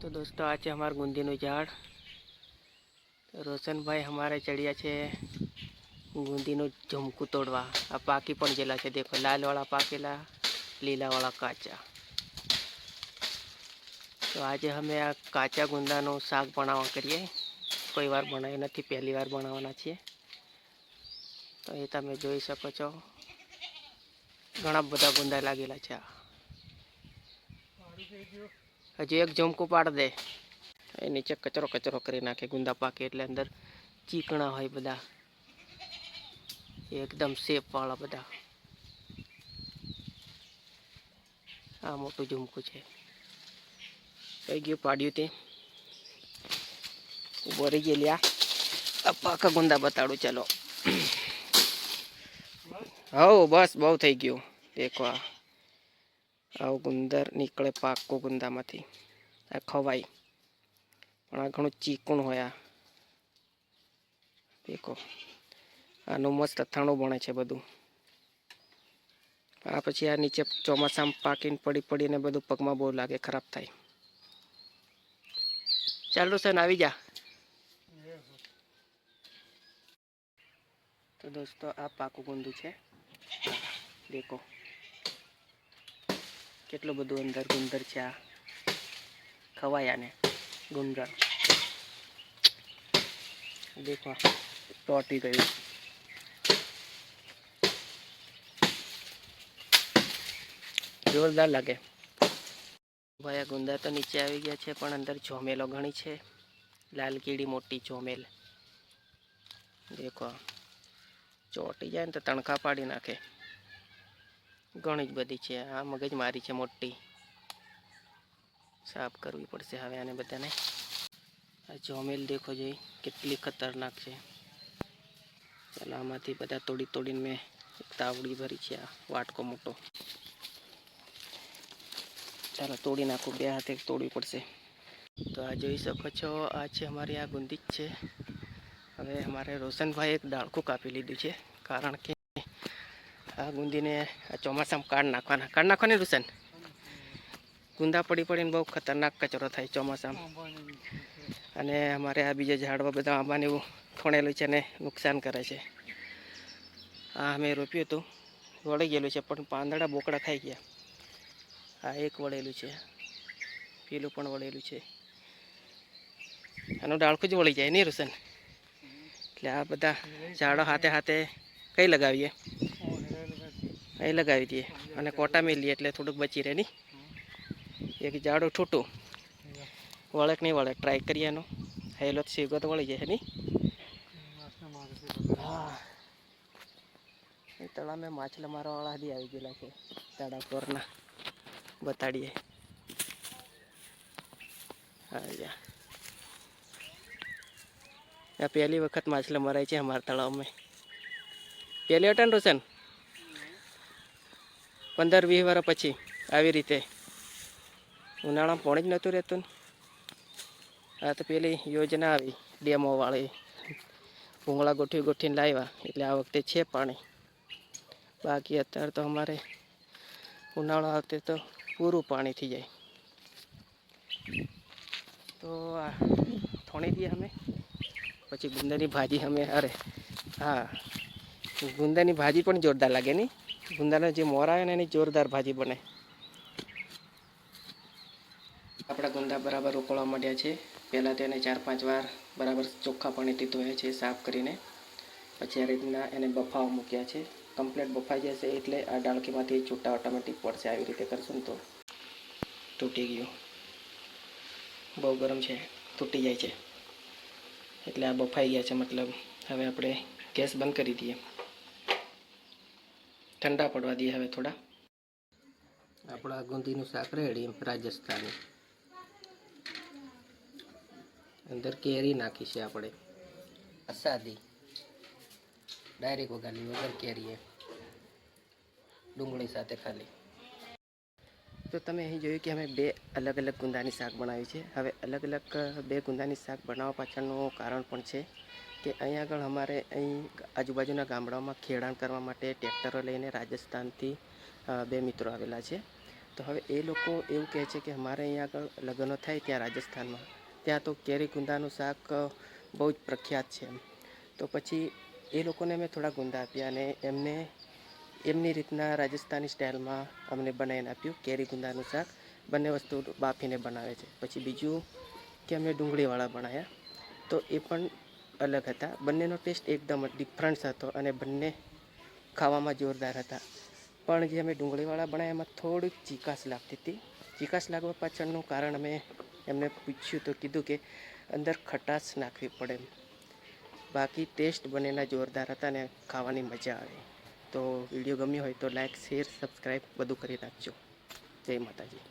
તો દોસ્તો, આ છે અમારું ગુંદીનું ઝાડ. રોશનભાઈ અમારે ચડ્યા છે ગુંદીનું ઝમકું તોડવા. આ પાકી પણ જેલા છે, દેખો, લાલવાળા પાકેલા, લીલાવાળા કાચા. તો આજે અમે આ કાચા ગુંદાનું શાક બનાવવા કરીએ. કોઈ વાર બનાવ્યું નથી, પહેલી વાર બનાવવાના છીએ. તો એ તમે જોઈ શકો છો. ઘણા બધા ગુંદા લાગેલા છે આ. હજુ એક ઝુમકું પાડ દે. એ નીચે કચરો કચરો કરી નાખે, ગુંદા પાકે એટલે અંદર ચીકણા હોય બધા. એકદમ શેપ વાળા બધા. આ મોટું ઝુમકું છે. કઈ ગયું પાડ્યું તે. ઊભો રહી ગયેલી આ પાકા ગુંદા બતાડું, ચાલો. હવ, બસ બહુ થઈ ગયું. દેખો આ. આવું ગુંદર નીકળે પાકો ગુંદામાંથી. આ ખવાય. પણ આ ઘણું ચીકણું હોય આ. દેખો. આનું મસ્ત અથાણું બને છે બધું. આ પછી આ નીચે ચોમાસામાં પાકીને પડી પડીને બધું પગમાં બહુ લાગે, ખરાબ થાય. ચાલો સન, આવી જા. તો દોસ્તો, આ પાકું ગુંદુ છે. દેખો. કેટલું બધું અંદર ગુંદર છે આ. ખવાય આને ગુંદર. દેખો, ટોટી ગયું. જોરદાર લાગે. ભાઈ, આ ગુંદર તો નીચે આવી ગયા છે, પણ અંદર જોમેલો ઘણી છે. લાલ, કીડી, મોટી જોમેલ. દેખો, ચોટી જાય ને તો તણખા પાડી નાખે. ઘણી જ બધી છે. આ મગજ મારી છે મોટી. સાફ કરવી પડશે હવે આને બધાને. આ જોમેલ દેખો જોઈ, કેટલી ખતરનાક છે. ચાલો, આમાંથી બધા તોડી તોડીને મેં એક તાવડી ભરી છે આ વાટકો મોટો. ચાલો, તોડી નાખું. બે હાથે તોડવી પડશે. તો આ જોઈ શકો છો, આ છે અમારી આ ગુંદી છે. હવે અમારે રોશનભાઈ એક ડાળખું કાપી લીધું છે. કારણ કે આ ગુંદીને આ ચોમાસામાં કાઢ નાખવાના. કાઢ નાખવાની રૂસન? ગુંદા પડી પડીને બહુ ખતરનાક કચરો થાય ચોમાસામાં. અને અમારે આ બીજા ઝાડવા બધા આંબાને એવું ખોણેલું છે અને નુકસાન કરે છે. આ અમે રોપ્યું હતું. વળી ગયેલું છે, પણ પાંદડા બોકડા ખાઈ ગયા. આ એક વળેલું છે. પેલું પણ વળેલું છે. આનું ડાળખું જ વળી જાય નહીં રૂસન? એટલે આ બધા ઝાડો હાથે હાથે કઈ લગાવીએ? અહીં લગાવી દઈએ. અને કોટા મેલીએ એટલે થોડુંક બચી રહે નહીં. એક ઝાડું છૂટું વળેક નહીં વળે ટ્રાય કરીએ એનો. હેલો સીગો વળી જાય નહીં? એ તળાવમાં માછલા મારવાવાળા હજી આવી ગયેલા છે. તળા કોરના બતાડીએ. હા પહેલી વખત માછલા મરાય છે અમારા તળાવમાં. પહેલી અટન રોશન પંદર વીસ વર્ષ પછી આવી રીતે ઉનાળામાં પાણી જ નહોતું રહેતું આ તો પેલી યોજના આવી, ડેમોવાળી. ભૂંગળા ગોઠવી ગોઠવીને લાવ્યા, એટલે આ વખતે છે પાણી. બાકી અત્યારે તો અમારે ઉનાળા વખતે તો પૂરું પાણી થઈ જાય. તો આ થોણી દઈએ અમે, પછી ગુંદરની ભાજી અમે અરે, હા, ગુંદરની ભાજી પણ જોરદાર લાગે નહીં ગુંદાનો જે મોર આવે ને એની જોરદાર ભાજી બને. આપણા ગુંદા બરાબર ઉકળવા માંડ્યા છે. પહેલાં તેને ચાર પાંચ વાર બરાબર ચોખ્ખા પાણીથી ધોયા છે સાફ કરીને. પછી આ રીતના એને બફાવા મૂક્યા છે. કમ્પ્લેટ બફાઈ જશે એટલે આ ડાળકીમાંથી છૂટા ઓટોમેટિક પડશે આવી રીતે કરશું તો. તૂટી ગયું. બહુ ગરમ છે. તૂટી જાય છે. એટલે આ બફાઈ ગયા છે મતલબ. હવે આપણે ગેસ બંધ કરી દઈએ. ઠંડા પડવા દઈએ હવે થોડા. આપણા ગુંદીનું શાક રેડી, રાજસ્થાની. અંદર કેરી નાખી છે આપણે. અસાદી. ડાયરેક્ટ વગાડી વગર કેરીએ. ડુંગળી સાથે ખાલી. તો તમે અહીં જોયું કે અમે બે અલગ અલગ ગુંદાની શાક બનાવી છે. હવે અલગ અલગ બે ગુંદાની શાક બનાવવા પાછળનું કારણ પણ છે. કે અહીં આગળ અમારે અહીં આજુબાજુના ગામડાઓમાં ખેડાણ કરવા માટે ટ્રેક્ટરો લઈને રાજસ્થાનથી બે મિત્રો આવેલા છે. તો હવે એ લોકો એવું કહે છે કે અમારે અહીં આગળ લગ્નો થાય ત્યાં રાજસ્થાનમાં. ત્યાં તો કેરી ગુંદાનું શાક બહુ જ પ્રખ્યાત છે એમ. તો પછી એ લોકોને મેં થોડા ગુંદા આપ્યા અને એમને, એમની રીતના રાજસ્થાની સ્ટાઇલમાં અમને બનાવીને આપ્યું કેરી ગુંદાનું શાક. બંને વસ્તુ બાફીને બનાવે છે. પછી બીજું કે અમે ડુંગળીવાળા બનાવ્યા. તો એ પણ અલગ હતા. બંનેનો ટેસ્ટ એકદમ ડિફરન્સ હતો અને બંને ખાવામાં જોરદાર હતા. પણ જે અમે ડુંગળીવાળા બનાવ્યા એમાં થોડીક ચીકાશ લાગતી હતી. ચીકાશ લાગવા પાછળનું કારણ અમે એમને પૂછ્યું તો કીધું કે અંદર ખટાશ નાખવી પડે બાકી ટેસ્ટ બંનેના જોરદાર હતા ને ખાવાની મજા આવે. તો વીડિયો ગમ્યો હોય તો લાઈક શેર સબસ્ક્રાઈબ બધું કરી નાખજો. જય માતાજી.